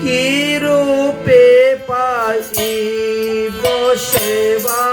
কি রূপে পাই বসেবা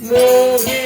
মোহি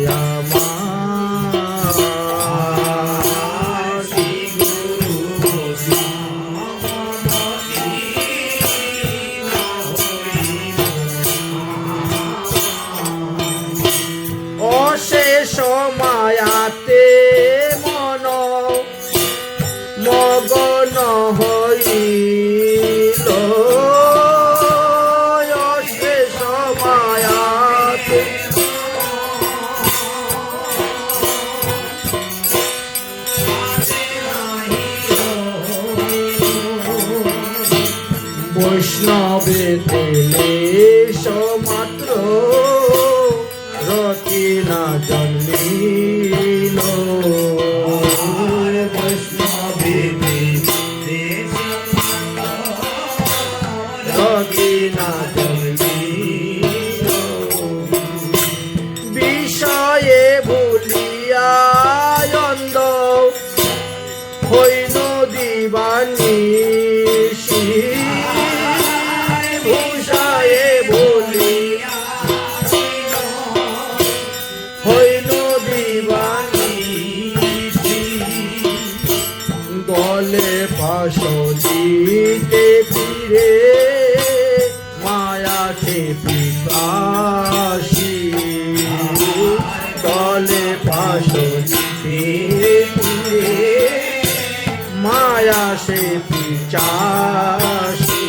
অশেষ মায়াতে মন মগন হইল। অশেষ মায়াতে বৈষ্ণবে তেলে মাত্র রতি না দিতে ফিরে মায়াকে পিপাসী। গলে পাশ ফিরে মায়া সে পিচাসী।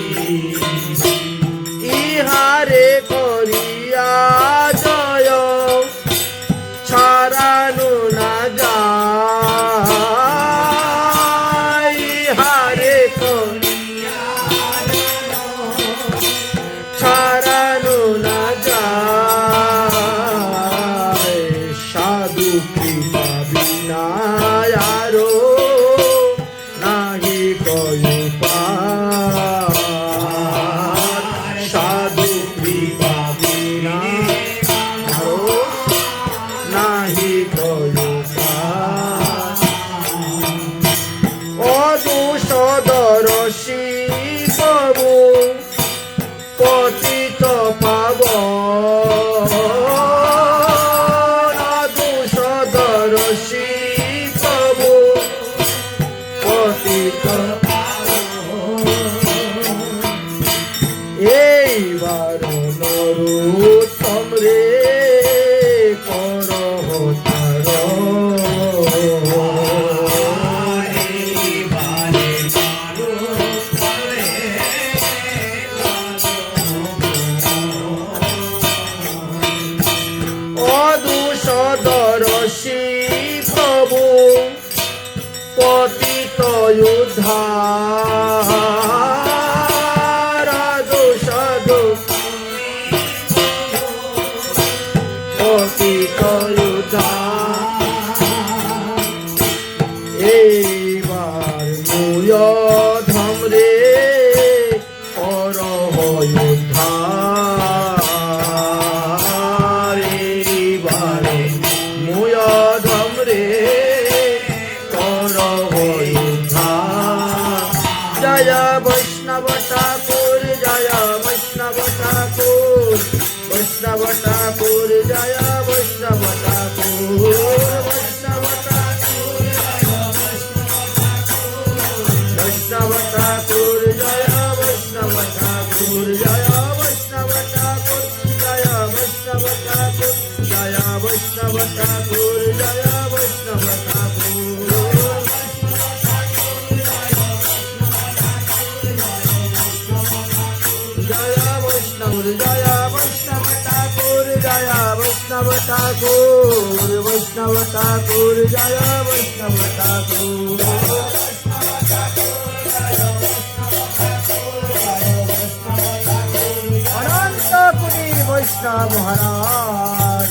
সাধু পাবি বিনা আরও নাহি কয় পার। সাধু machine. উদ্ধার দোষদ পতিত উদ্ধার এইবার মুয় ধমরে পর উদ্ধার জয় বৈষ্ণব ঠাকুর জয় বৈষ্ণব ঠাকুর বৈষ্ণব ঠাকুর জয় বৈষ্ণব ঠাকুর বৈষ্ণব ঠাকুর জয় বৈষ্ণব ঠাকুর অনন্ত কুড়ি বৈষ্ণব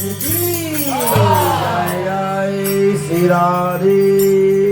জয় জয় শ্রী রাধে